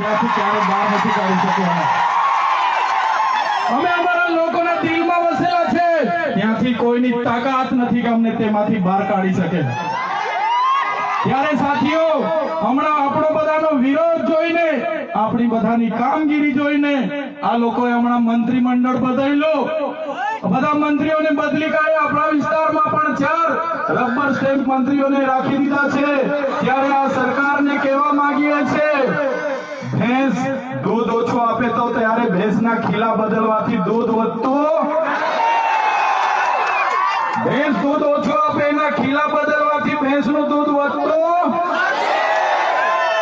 ત્યાંથી ક્યારે બહાર નથી કાઢી શકવાના અમે. અમારા લોકોના દિલમાં વસેલા છે. ત્યાંથી કોઈની તાકાત નથી કે અમને તેમાંથી બહાર કાઢી શકે. ત્યારે સાથીઓ, હમણાં આપણો બધાનો વિરોધ જોઈને, આપણી બધાની કામગીરી જોઈને, આ લોકોએ હમણાં મંત્રીમંડળ બદલ્યું. બધા મંત્રીઓને બદલી કાઢે આપણા વિસ્તારમાં પણ ચાર રબર સ્ટેમ્પ મંત્રીઓને રાખી દીધા છે. ત્યારે આ સરકારને કહેવા માંગીએ છે ભેંસ, દૂધ ઓછું આપે તો ત્યારે ભેંસના ખીલા બદલવાથી દૂધ વધતું ભેંસ દૂધ ઓછું આપે, એના ખીલા બદલવાથી ભેંસનું દૂધ વધતું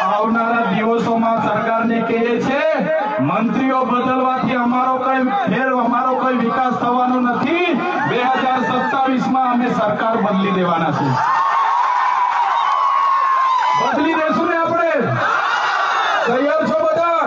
આવનારા દિવસોમાં સરકારને કહે છે મંત્રીઓ બદલવાથી અમારો કઈ ફેર, અમારો કઈ વિકાસ થવાનો નથી. બે હજાર સત્તાવીસમાં અમે સરકાર બદલી દેવાના છે બદલી દેશું ને આપણે તૈયાર છો બધા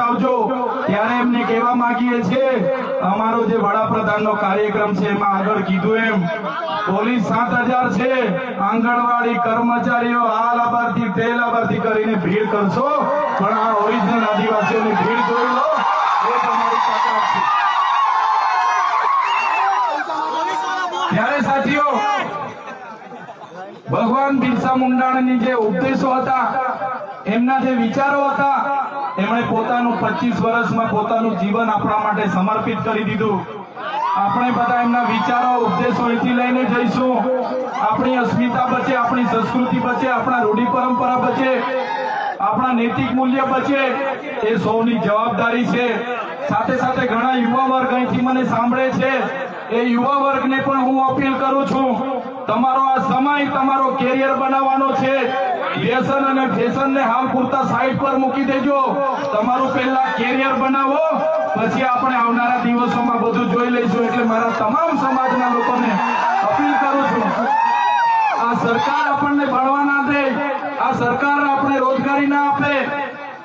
કહેવા માંગીએ છીએ, અમારો જે વડાપ્રધાનનો કાર્યક્રમ છે, એમાં આગળ કીધું એમ. પોલીસ સાત હજાર છે, આંગણવાડી કર્મચારીઓ આ લાભાર્થી તે લાભાર્થી કરીને ભીડ કરશો. પણ આ ઓરિજિનલ આદિવાસીઓની ભીડ જોઈ લો. એ તમારી તાકાત છે. ત્યારે સાથીઓ, ભગવાન બિરસા મુંડાની જે ઉપદેશો હતા, એમના જે વિચારો હતા એમણે પોતાનું 25 વર્ષમાં પોતાનું જીવન આપણા માટે સમર્પિત કરી દીધું. આપણે બધા એમના વિચારો, ઉપદેશો અહીંથી લઈને જઈશું. આપણી અસ્મિતા બચે, આપણી સંસ્કૃતિ બચે, આપણા રૂઢિ પરંપરા બચે, આપણા નૈતિક મૂલ્ય બચે. એ સૌની જવાબદારી છે. સાથે સાથે ઘણા યુવા વર્ગ અહીંથી મને સાંભળે છે. એ યુવા વર્ગને પણ હું અપીલ કરું છું, તમારો આ સમય તમારો કેરિયર બનાવવાનો છે. વ્યસન અને ફેશનને હાલ પૂરતા સાઈડ પર મૂકી દેજો. તમારું પહેલા કેરિયર બનાવો, પછી આપણે આવનારા દિવસોમાં બધું જોઈ લઈશું. એટલે મારા તમામ સમાજના લોકોને અપીલ કરું છું, આ સરકાર આપણને ભણવા ના દે, આ સરકાર આપણે રોજગારી ના આપે.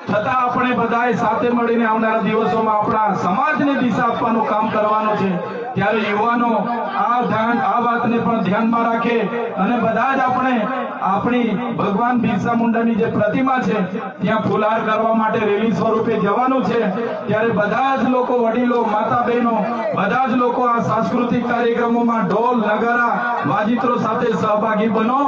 છતાં આપણે બધાએ સાથે મળીને આવનારા દિવસોમાં આપણા સમાજને દિશા આપવાનું કામ કરવાનું છે. ત્યારે યુવાનો આ ધ્યાન, આ વાતને પણ ધ્યાનમાં રાખે અને બધા જ આપણે આપણી ભગવાન બિરસા મુંડાની જે પ્રતિમા છે, ત્યાં ફુલહાર કરવા માટે રેલી સ્વરૂપે જવાનું છે. ત્યારે બધા જ લોકો વડીલો માતા બહેનો બધા જ લોકો આ સાંસ્કૃતિક કાર્યક્રમોમાં ઢોલ, નગારા, વાજિત્રો સાથે સહભાગી બનો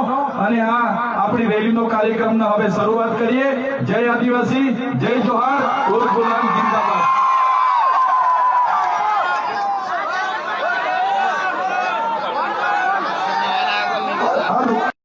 અને આ આપણી રેલીનો કાર્યક્રમનો હવે શરૂઆત કરીએ. જય આદિવાસી, જય જોહાર ગુલામ જિંદાબાદ.